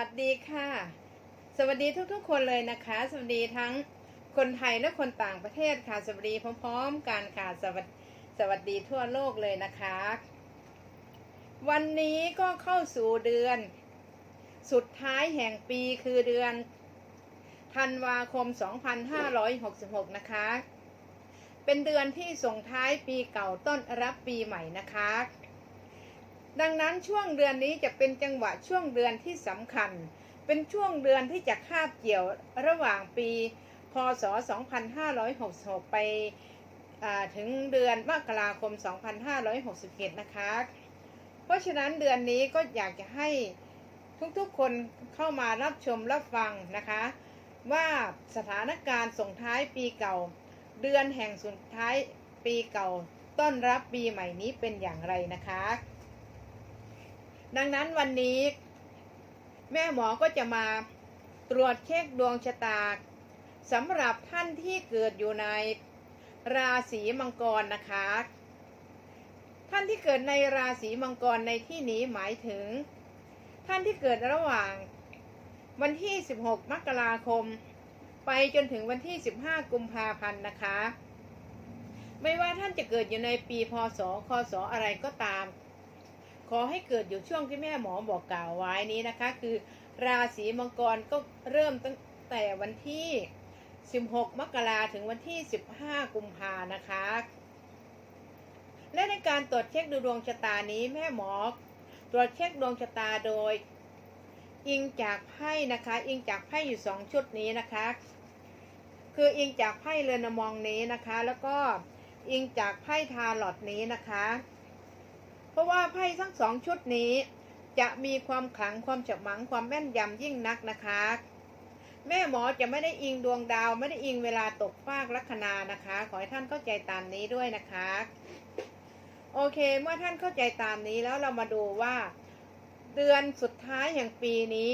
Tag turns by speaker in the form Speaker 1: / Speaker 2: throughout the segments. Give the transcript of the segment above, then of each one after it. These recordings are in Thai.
Speaker 1: วัสดีค่ะ สวัสดีทุกๆ คนเลยนะคะ สวัสดีทั้งคนไทยและคนต่างประเทศค่ะ สวัสดีพร้อม ๆกันค่ะสวัสดีสวัสดีทั่วโลกเลยนะคะ วันนี้ก็เข้าสู่เดือน สุดท้ายแห่งปีคือเดือนธันวาคม 2566 นะคะ เป็นเดือนที่ส่งท้ายปีเก่าต้นรับปีใหม่นะคะ ดังนั้นช่วงเดือนนี้จะเป็นจังหวะช่วงเดือนที่สำคัญ เป็นช่วงเดือนที่จะคาบเกี่ยวระหว่างปี พศ 2566 ไปอ่าถึงเดือนมกราคม 2561 นะคะ เพราะฉะนั้นเดือนนี้ก็อยากจะให้ทุกๆคนเข้ามารับชมรับฟังนะคะ ว่าสถานการณ์ส่งท้ายปีเก่า เดือนแห่งสุดท้ายปีเก่า ต้อนรับปีใหม่นี้เป็นอย่างไรนะคะ ดังนั้นวันนี้ แม่หมอก็จะมาตรวจเช็คดวงชะตาสำหรับท่านที่เกิดอยู่ในราศีมังกรนะคะ ท่านที่เกิดในราศีมังกรในที่นี้หมายถึง ท่านที่เกิดระหว่าง วันที่ 16 มกราคม ไปจนถึงวันที่ 15 กุมภาพันธ์นะคะ ไม่ว่าท่านจะเกิดอยู่ในปีพศ คศอะไรก็ตาม ขอให้เกิดอยู่ช่วงที่แม่หมอบอกกล่าวไว้นี้นะคะ คือราศีมังกรก็เริ่มตั้งแต่วันที่ 16 มกราถึงวันที่ 15 กุมภานะคะ และในการตรวจเช็คดูดวงชะตานี้แม่หมอ ตรวจเช็คดวงชะตาโดย อิงจากไพ่นะคะ อิงจากไพ่อยู่สองชุดนี้นะคะ คืออิงจากไพ่เรือนมองนี้นะคะ แล้วก็อิงจากไพ่ทาลอตนี้นะคะ เพราะว่าไพ่ทั้งสองชุดนี้ จะมีความขลังความฉับมังความแม่นยำยิ่งนักนะคะ แม่หมอจะไม่ได้อิงดวงดาว ไม่ได้อิงเวลาตกฟากลัคนานะคะ ขอให้ท่านเข้าใจตามนี้ด้วยนะคะ โอเค เมื่อท่านเข้าใจตามนี้แล้วเรามาดูว่า เดือนสุดท้ายแห่งปีนี้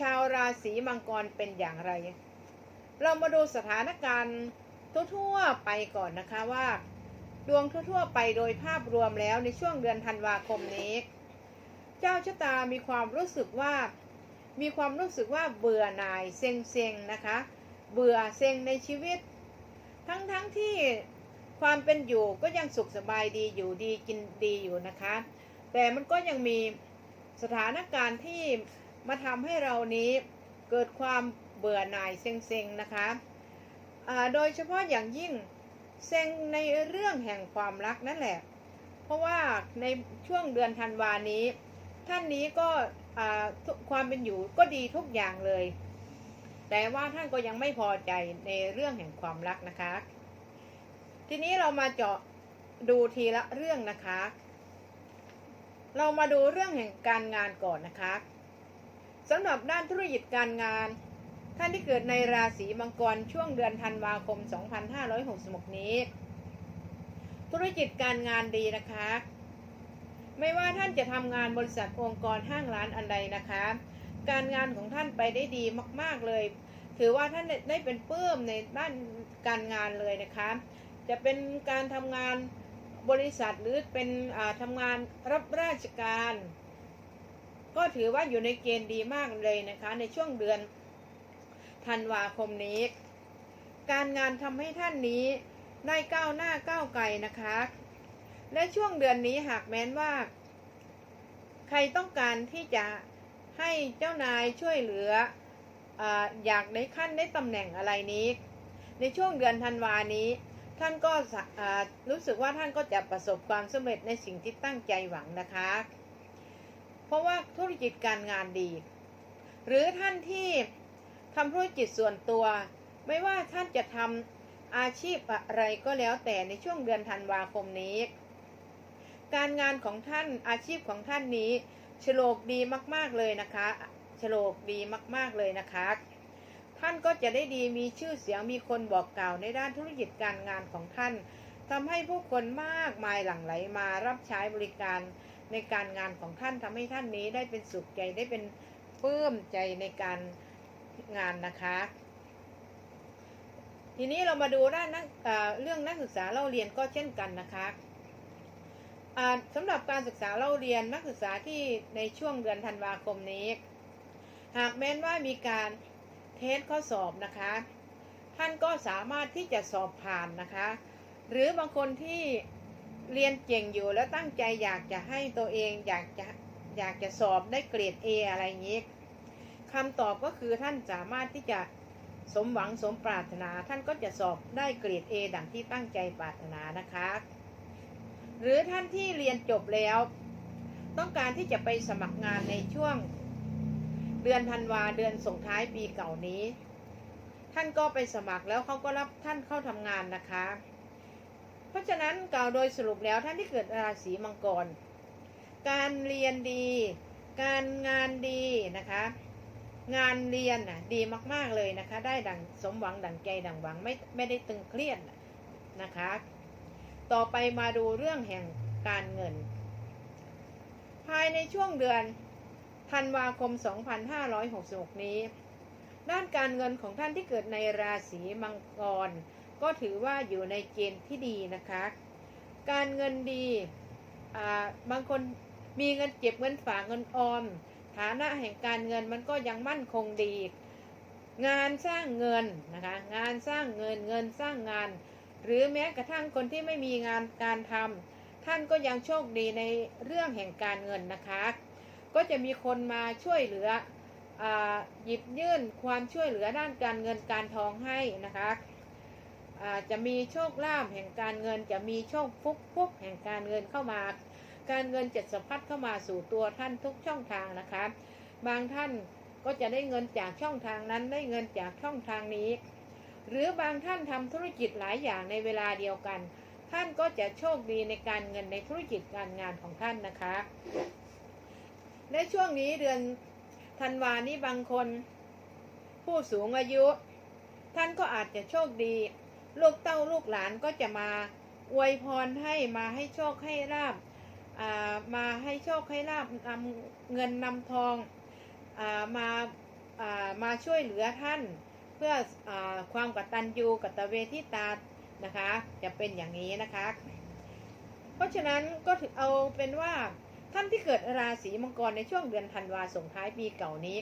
Speaker 1: ชาวราศีมังกรเป็นอย่างไร เรามาดูสถานการณ์ทั่วๆไปก่อนนะคะว่า ดวงทั่วๆไปโดยภาพรวมแล้วในช่วงเดือนธันวาคมนี้ เจ้าชะตามีความรู้สึกว่า มีความรู้สึกว่าเบื่อหน่ายเซ็งเซ็งๆนะคะ เบื่อเซ็งในชีวิต ทั้งๆทที่ความเป็นอยู่ก็ยังสุขสบายดีอยู่ดีกินดีอยู่นะคะ แต่มันก็ยังมีสถานการณ์ที่มาทำให้เรานี้เกิดความเบื่อหน่ายเซ็งๆนะคะ โดยเฉพาะอย่างยิ่ง เซ็งในเรื่องแห่งความรักนั่นแหละ เพราะว่าในช่วงเดือนธันวานี้ ท่านนี้ก็ความเป็นอยู่ก็ดีทุกอย่างเลย แต่ว่าท่านก็ยังไม่พอใจในเรื่องแห่งความรักนะคะ ทีนี้เรามาเจาะดูทีละเรื่องนะคะ เรามาดูเรื่องแห่งการงานก่อนนะคะสำหรับด้านธุรกิจการงาน ท่านที่เกิดในราศีมังกรช่วงเดือนธันวาคม 2566 นี้ ธุรกิจการงานดีนะคะ ไม่ว่าท่านจะทำงานบริษัทองค์กรห้างร้านอันใดนะคะ การงานของท่านไปได้ดีมาก ๆเลย ถือว่าท่านได้เป็นปลื้มในด้านการงานเลยนะคะ จะเป็นการทำงานบริษัทหรือเป็นทำงานรับราชการ ก็ถือว่าอยู่ในเกณฑ์ดีมากเลยนะคะ ในช่วงเดือน ธันวาคมนี้ การงานทำให้ท่านนี้ได้ก้าวหน้าก้าวไกลนะคะ และช่วงเดือนนี้หากแม้นว่า ใครต้องการที่จะให้เจ้านายช่วยเหลือออยากได้ขั้นได้ตำแหน่งอะไรนี้ ในช่วงเดือนธันวานี้ ท่านก็รู้สึกว่าท่านก็จะประสบความสำเร็จในสิ่งที่ตั้งใจหวังนะคะ เพราะว่าธุรกิจการงานดี หรือท่านที่ ทำธุรกิจส่วนตัว ไม่ว่าท่านจะทำอาชีพอะไรก็แล้วแต่ในช่วงเดือนธันวาคมนี้ การงานของท่านอาชีพของท่านนี้ฉลกดีมาก ๆเลยนะคะฉลกดีมาก ๆเลยนะคะ ท่านก็จะได้ดีมีชื่อเสียงมีคนบอกกล่าวในด้านธุรกิจการงานของท่านทำให้ผู้คนมากมายหลั่งไหลมารับใช้บริการในการงานของท่านทำให้ท่านนี้ได้เป็นสุขใจได้เป็นปลื้มใจในการ งานนะคะ ทีนี้เรามาดูด้านนักเรื่องนักศึกษาเล่าเรียนก็เช่นกันนะคะสำหรับการศึกษาเล่าเรียนนักศึกษาที่ในช่วงเดือนธันวาคมนี้ หากแม้นว่ามีการเทสข้อสอบนะคะ ท่านก็สามารถที่จะสอบผ่านนะคะ หรือบางคนที่เรียนเก่งอยู่แล้วตั้งใจอยากจะให้ตัวเองอยากจะอยากจะสอบได้เกรด A อะไรอย่างนี้ คำตอบก็คือท่านสามารถที่จะสมหวังสมปรารถนา ท่านก็จะสอบได้เกรด A ดังที่ตั้งใจปรารถนานะคะ หรือท่านที่เรียนจบแล้ว ต้องการที่จะไปสมัครงานในช่วง เดือนธันวาเดือนส่งท้ายปีเก่านี้ ท่านก็ไปสมัครแล้วเขาก็รับท่านเข้าทำงานนะคะ เพราะฉะนั้นกล่าวโดยสรุปแล้วท่านที่เกิดราศีมังกร การเรียนดี การงานดีนะคะ งานเรียนน่ะดีมากๆเลยนะคะ ได้ดังสมหวังดังใจดังหวังไม่ไม่ได้ตึงเครียดนะคะ ต่อไปมาดูเรื่องแห่งการเงิน ภายในช่วงเดือนธันวาคม 2566 นี้ ด้านการเงินของท่านที่เกิดในราศีมังกร ก็ถือว่าอยู่ในเกณฑ์ที่ดีนะคะ การเงินดีบางคนมีเงินเก็บเงินฝากเงินออม ฐานะแห่งการเงินมันก็ยังมั่นคงดี งานสร้างเงินนะคะงานสร้างเงินเงินสร้างงาน หรือแม้กระทั่งคนที่ไม่มีงานการทำท่านก็ยังโชคดีในเรื่องแห่งการเงินนะคะ ก็จะมีคนมาช่วยเหลืออหยิบยื่นความช่วยเหลือด้านการเงินการทองให้นะคะจะมีโชคลาภแห่งการเงินจะมีโชคฟุกฟุกแห่งการเงินเข้ามา การเงินจะสะพัดเข้ามาสู่ตัวท่านทุกช่องทางนะคะ บางท่านก็จะได้เงินจากช่องทางนั้นได้เงินจากช่องทางนี้ หรือบางท่านทำธุรกิจหลายอย่างในเวลาเดียวกัน ท่านก็จะโชคดีในการเงินในธุรกิจการงานของท่านนะคะ ในช่วงนี้เดือนธันวานี้บางคน ผู้สูงอายุ ท่านก็อาจจะโชคดี ลูกเต้าลูกหลานก็จะมาอวยพรให้มาให้โชคให้ลาบ มาให้โชคให้ลาบนำเงินนำทองอามาอามาช่วยเหลือท่าน เพื่ออความกตัญญูกตเวทิตานะคะ จะเป็นอย่างนี้นะคะ เพราะฉะนั้นก็ถือเอาเป็นว่าท่านที่เกิดราศีมังกรในช่วงเดือนธันวาส่งท้ายปีเก่านี้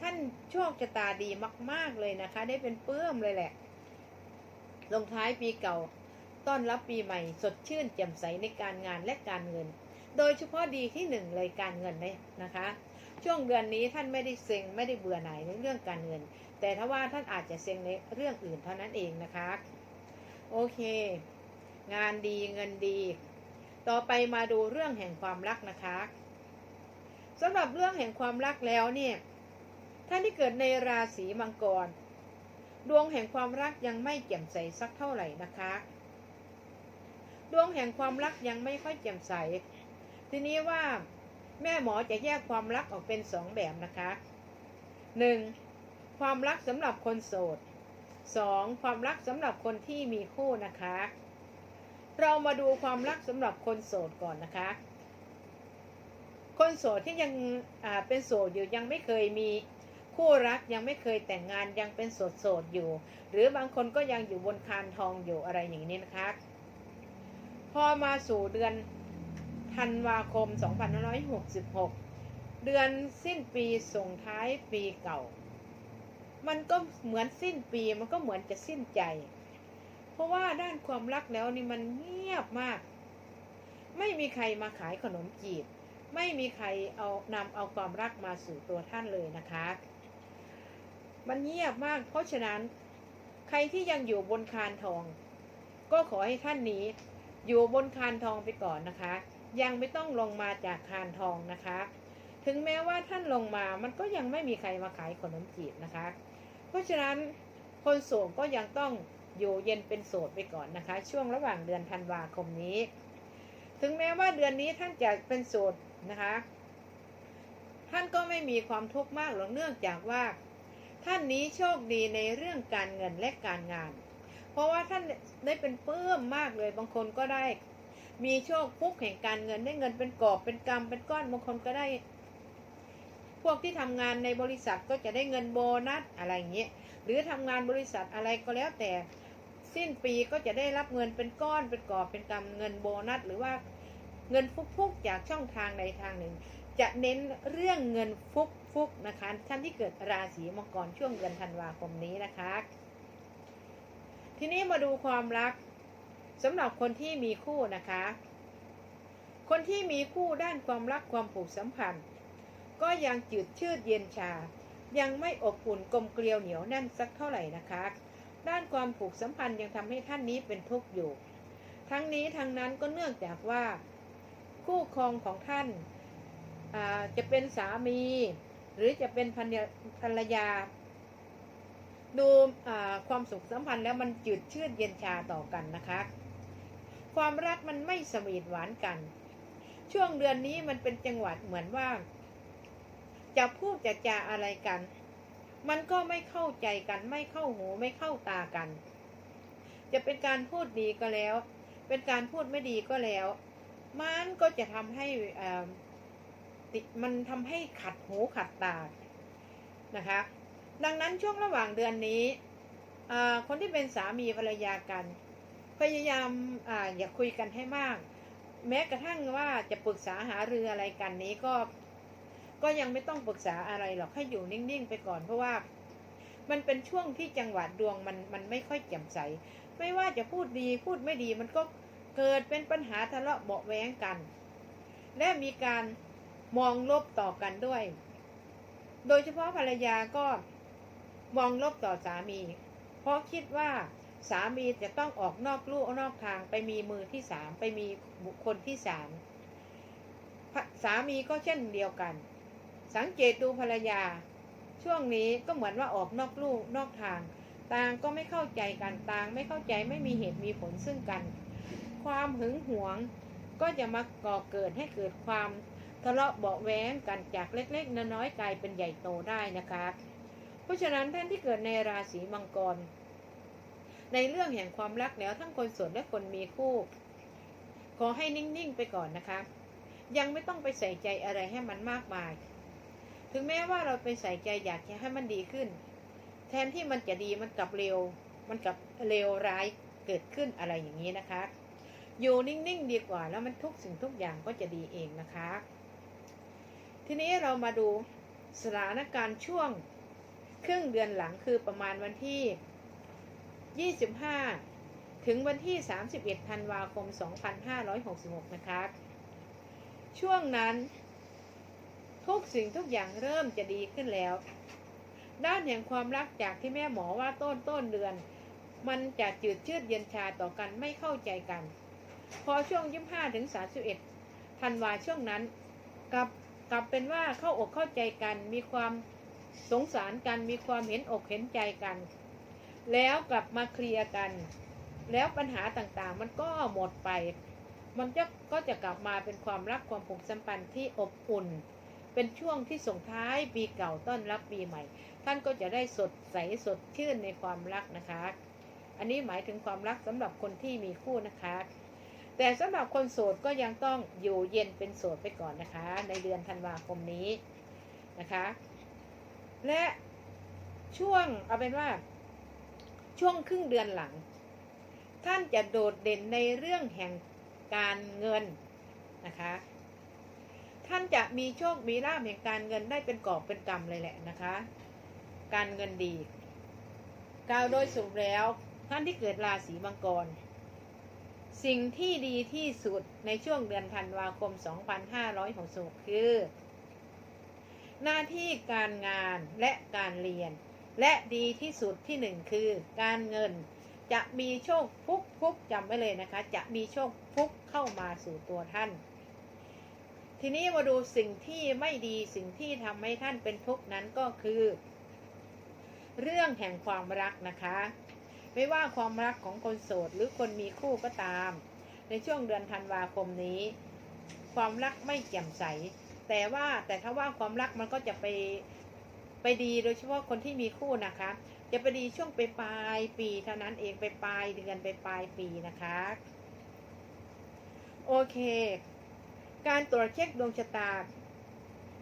Speaker 1: ท่านโชคชะตาดีมาก ๆเลยนะคะ ได้เป็นเปื้มเลยแหละลงท้ายปีเก่า ต้อนรับปีใหม่สดชื่นแจ่มใสในการงานและการเงิน โดยเฉพาะดีที่หนึ่งเลยการเงินเลยนะคะ ช่วงเดือนนี้ท่านไม่ได้เซ็งไม่ได้เบื่อหน่ายในเรื่องการเงิน แต่ถ้าว่าท่านอาจจะเซ็งในเรื่องอื่นเท่านั้นเองนะคะ โอเค งานดีเงินดี ต่อไปมาดูเรื่องแห่งความรักนะคะสำหรับเรื่องแห่งความรักแล้วเนี่ยท่านที่เกิดในราศีมังกร ดวงแห่งความรักยังไม่แจ่มใสสักเท่าไหร่นะคะ ดวงแห่งความรักยังไม่ค่อยแจ่มใส ทีนี้ว่าแม่หมอจะแยกความรักออกเป็นสองแบบนะคะหนึ่งความรักสำหรับคนโสดสองความรักสำหรับคนที่มีคู่นะคะ เรามาดูความรักสำหรับคนโสดก่อนนะคะ คนโสดที่ยังเป็นโสดอยู่ยังไม่เคยมีคู่รักยังไม่เคยแต่งงานยังเป็นโสดโสดอยู่ หรือบางคนก็ยังอยู่บนคานทองอยู่อะไรอย่างนี้นะคะ พอมาสู่เดือนธันวาคม 2566 เดือนสิ้นปีส่งท้ายปีเก่า มันก็เหมือนสิ้นปีมันก็เหมือนจะสิ้นใจ เพราะว่าด้านความรักแล้วนี่มันเงียบมาก ไม่มีใครมาขายขนมจีบ ไม่มีใครเอานำเอาความรักมาสู่ตัวท่านเลยนะคะ มันเงียบมาก เพราะฉะนั้นใครที่ยังอยู่บนคานทอง ก็ขอให้ท่านนี้ อยู่บนคานทองไปก่อนนะคะ ยังไม่ต้องลงมาจากคานทองนะคะ ถึงแม้ว่าท่านลงมามันก็ยังไม่มีใครมาขายขนมจีบนะคะ เพราะฉะนั้นคนโสดก็ยังต้องอยู่เย็นเป็นโสดไปก่อนนะคะ ช่วงระหว่างเดือนธันวาคมนี้ ถึงแม้ว่าเดือนนี้ท่านจะเป็นโสดนะคะ ท่านก็ไม่มีความทุกข์มากหรอกเนื่องจากว่า ท่านนี้โชคดีในเรื่องการเงินและการงาน เพราะว่าท่านได้เป็นเปื้มมากเลย บางคนก็ได้ มีโชคฟุกแห่งการเงินได้เงินเป็นกอบเป็นกำเป็นก้อนบางคนก็ได้ พวกที่ทำงานในบริษัทก็จะได้เงินโบนัสอะไรอย่างเงี้ยหรือทำงานบริษัทอะไรก็แล้วแต่ สิ้นปีก็จะได้รับเงินเป็นก้อนเป็นกอบเป็นกำเงินโบนัสหรือว่าเงินฟุกๆจากช่องทางใดทางหนึ่ง จะเน้นเรื่องเงินฟุกฟุกนะคะท่านที่เกิดราศีมังกรช่วงเดือนธันวาคมนี้นะคะ ทีนี้มาดูความรักสำหรับคนที่มีคู่นะคะ คนที่มีคู่ด้านความรักความผูกสัมพันธ์ ก็ยังจืดชืดเย็นชา ยังไม่อบอุ่นกลมเกลียวเหนียวแน่นสักเท่าไหร่นะคะ ด้านความผูกสัมพันธ์ยังทำให้ท่านนี้เป็นทุกข์อยู่ ทั้งนี้ทั้งนั้นก็เนื่องจากว่า คู่ครองของท่านอาจะเป็นสามี หรือจะเป็นภรรยา ดูความสุขสัมพันธ์แล้วมันจืดชืดเย็นชาต่อกันนะคะ ความรักมันไม่สวีทหวานกัน ช่วงเดือนนี้มันเป็นจังหวัดเหมือนว่า จะพูดจะจาอะไรกัน มันก็ไม่เข้าใจกันไม่เข้าหูไม่เข้าตากัน จะเป็นการพูดดีก็แล้ว เป็นการพูดไม่ดีก็แล้ว มันก็จะทำให้มันทำให้ขัดหูขัดตานะคะ ดังนั้นช่วงระหว่างเดือนนี้คนที่เป็นสามีภรรยากัน พยายามออย่าคุยกันให้มาก แม้กระทั่งว่าจะปรึกษาหารืออะไรกันนี้ก็ ก็ยังไม่ต้องปรึกษาอะไรหรอกให้อยู่นิ่งๆไปก่อนเพราะว่า มันเป็นช่วงที่จังหวะดวงมันมันไม่ค่อยแจ่มใส ไม่ว่าจะพูดดีพูดไม่ดีมันก็เกิดเป็นปัญหาทะเลาะเบาะแว้งกัน และมีการมองลบต่อกันด้วย โดยเฉพาะภรรยาก็ มองลบต่อสามี เพราะคิดว่าสามีจะต้องออกนอกลู่นอกทางไปมีมือที่สามไปมีบุคคลที่สามสามีก็เช่นเดียวกัน สังเกตดูภรรยา ช่วงนี้ก็เหมือนว่าออกนอกลู่นอกทาง ต่างก็ไม่เข้าใจกันต่างไม่เข้าใจไม่มีเหตุมีผลซึ่งกัน ความหึงหวงก็จะมาก่อเกิดให้เกิดความทะเลาะเบาะแว้งกันจากเล็กๆน้อยๆกลายเป็นใหญ่โตได้นะคะ ราะฉะนั้นท่านที่เกิดในราศีมังกร ในเรื่องแห่งความรักแล้วทั้งคนโสดและคนมีคู่ ขอให้นิ่งๆไปก่อนนะคะ ยังไม่ต้องไปใส่ใจอะไรให้มันมากมาย ถึงแม้ว่าเราไปใส่ใจอยากจะให้มันดีขึ้น แทนที่มันจะดีมันกลับเร็ว มันกลับเร็วร้ายเกิดขึ้นอะไรอย่างนี้นะคะ อยู่นิ่งๆดีกว่าแล้วมันทุกสิ่งทุกอย่างก็จะดีเองนะคะ ทีนี้เรามาดูสถานการณ์ช่วง ครึ่งเดือนหลังคือประมาณวันที่ 25 ถึงวันที่ 31 ธันวาคม 2566 นะคะช่วงนั้น ทุกสิ่งทุกอย่างเริ่มจะดีขึ้นแล้ว ด้านแห่งความรักจากที่แม่หมอว่าต้นต้นเดือน มันจะจืดชืดเย็นชาต่อกันไม่เข้าใจกัน พอช่วง25ถึง31ธันวาช่วงนั้นกลับกลับเป็นว่าเข้าอกเข้าใจกันมีความ สงสารกันมีความเห็นอกเห็นใจกัน แล้วกลับมาเคลียร์กัน แล้วปัญหาต่างๆ มันก็หมดไป มันจะก็จะกลับมาเป็นความรักความผูกสัมพันธ์ที่อบอุ่น เป็นช่วงที่ส่งท้ายปีเก่าต้อนรับปีใหม่ ท่านก็จะได้สดใสสดชื่นในความรักนะคะ อันนี้หมายถึงความรักสำหรับคนที่มีคู่นะคะแต่สำหรับคนโสดก็ยังต้องอยู่เย็นเป็นโสดไปก่อนนะคะ ในเดือนธันวาคมนี้นะคะ และช่วงเอาเป็นว่า ช่วงครึ่งเดือนหลัง ท่านจะโดดเด่นในเรื่องแห่งการเงินนะคะ ท่านจะมีโชค มีลาภแห่งการเงินได้เป็นกอบเป็นกำเลยแหละนะคะ การเงินดีกล่าวโดยสรุปแล้วท่านที่เกิดราศีมังกร สิ่งที่ดีที่สุดในช่วงเดือนธันวาคม 2566 คือ หน้าที่การงานและการเรียน และดีที่สุดที่หนึ่งคือการเงิน จะมีโชคฟุกฟุกจำไว้เลยนะคะ จะมีโชคฟุกเข้ามาสู่ตัวท่าน ทีนี้มาดูสิ่งที่ไม่ดีสิ่งที่ทำให้ท่านเป็นทุกข์นั้นก็คือ เรื่องแห่งความรักนะคะ ไม่ว่าความรักของคนโสดหรือคนมีคู่ก็ตาม ในช่วงเดือนธันวาคมนี้ ความรักไม่แจ่มใส แต่ว่าแต่ถ้าว่าความรักมันก็จะไปไปดีโดยเฉพาะคนที่มีคู่นะคะ จะไปดีช่วงไปปลายปีเท่านั้นเองไปปลายเดือนไปปลายปีนะคะ โอเค การตรวจเช็คดวงชะตา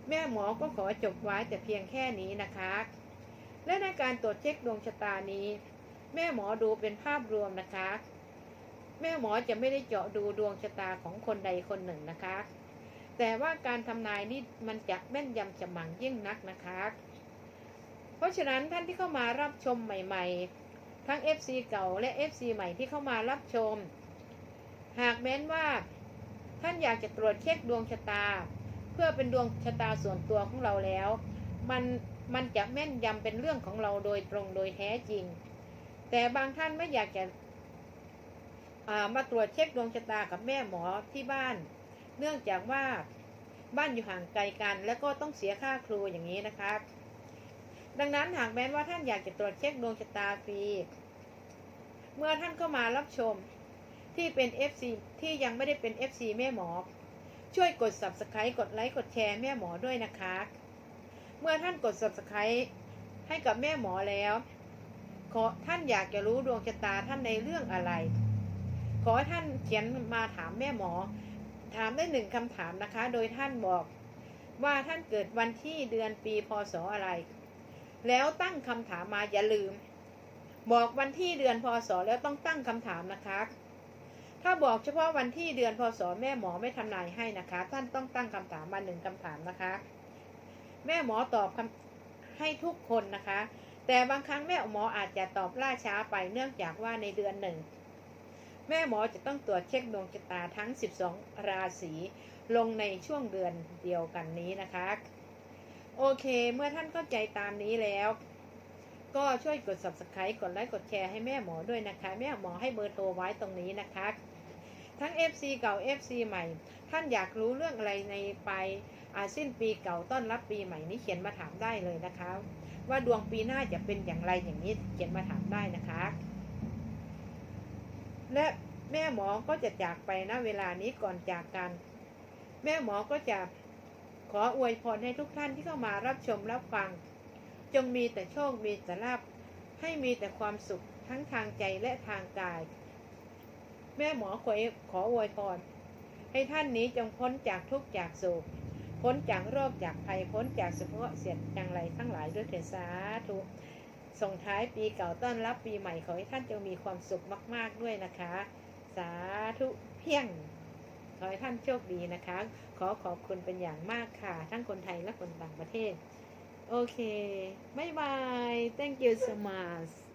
Speaker 1: แม่หมอก็ขอจบไว้แต่เพียงแค่นี้นะคะ และในการตรวจเช็คดวงชะตานี้ แม่หมอดูเป็นภาพรวมนะคะ แม่หมอจะไม่ได้เจาะดูดวงชะตาของคนใดคนหนึ่งนะคะ แต่ว่าการทำนายนี่มันจะแม่นยำฉมังยิ่งนักนะคะ เพราะฉะนั้นท่านที่เข้ามารับชมใหม่ๆ ทั้ง FC เก่าและ FC ใหม่ที่เข้ามารับชม หากแม้นว่า ท่านอยากจะตรวจเช็คดวงชะตา เพื่อเป็นดวงชะตาส่วนตัวของเราแล้ว มันมันจะแม่นยำเป็นเรื่องของเราโดยตรงโดยแท้จริง แต่บางท่านไม่อยากจะามาตรวจเช็คดวงชะตากับแม่หมอที่บ้าน เนื่องจากว่าบ้านอยู่ห่างไกลกัน แล้วก็ต้องเสียค่าครูอย่างนี้นะครับดังนั้นหากแม้ว่าท่านอยากจะตรวจเช็คดวงชะตาฟรี เมื่อท่านเข้ามารับชมที่เป็น FC ที่ยังไม่ได้เป็น FC แม่หมอ ช่วยกด subscribe กดไลค์กดแชร์แม่หมอด้วยนะคะ เมื่อท่านกด subscribe ให้กับแม่หมอแล้ว ขอท่านอยากจะรู้ดวงชะตาท่านในเรื่องอะไร ขอให้ท่านเขียนมาถามแม่หมอ ถามได้หนึ่งคำถามนะคะ โดยท่านบอกว่าท่านเกิดวันที่เดือนปีพศอะไร แล้วตั้งคำถามมาอย่าลืม บอกวันที่เดือนพศแล้วต้องตั้งคำถามนะคะ ถ้าบอกเฉพาะวันที่เดือนพศแม่หมอไม่ทำนายให้นะคะ ท่านต้องตั้งคำถามมาหนึ่งคำถามนะคะ แม่หมอตอบให้ทุกคนนะคะ แต่บางครั้งแม่หมออาจจะตอบล่าช้าไปเนื่องจากว่าในเดือนหนึ่ง แม่หมอจะต้องตรวจเช็คดวงชะตาทั้ง 12 ราศีลงในช่วงเดือนเดียวกันนี้นะคะ โอเค เมื่อท่านเข้าใจตามนี้แล้ว ก็ช่วยกด subscribe กดไลค์กดแชร์ให้แม่หมอด้วยนะคะ แม่หมอให้เบอร์โทรไว้ตรงนี้นะคะ ทั้ง FC เก่า FC ใหม่ ท่านอยากรู้เรื่องอะไรในปลายอาสิ้นปีเก่าต้อนรับปีใหม่นี้เขียนมาถามได้เลยนะคะ ว่าดวงปีหน้าจะเป็นอย่างไรอย่างนี้เขียนมาถามได้นะคะ และแม่หมอก็จะจากไปณเวลานี้ก่อนจากกัน แม่หมอก็จะขออวยพรให้ทุกท่านที่เข้ามารับชมรับฟัง จงมีแต่โชคมีแต่ลาภให้มีแต่ความสุขทั้งทางใจและทางกาย แม่หมอขอขออวยพรให้ท่านนี้จงพ้นจากทุกข์จากโศกพ้นจากโรคจากภัยพ้นจากสุขเสียดจังไรทั้งหลายด้วยเถิดสาธุ ส่งท้ายปีเก่าต้อนรับปีใหม่ขอให้ท่านจงมีความสุขมาก ๆ ด้วยนะคะ สาธุเพียง ขอให้ท่านโชคดีนะคะ ขอขอบคุณเป็นอย่างมากค่ะ ทั้งคนไทยและคนต่างประเทศ โอเค บ๊ายบาย thank you so much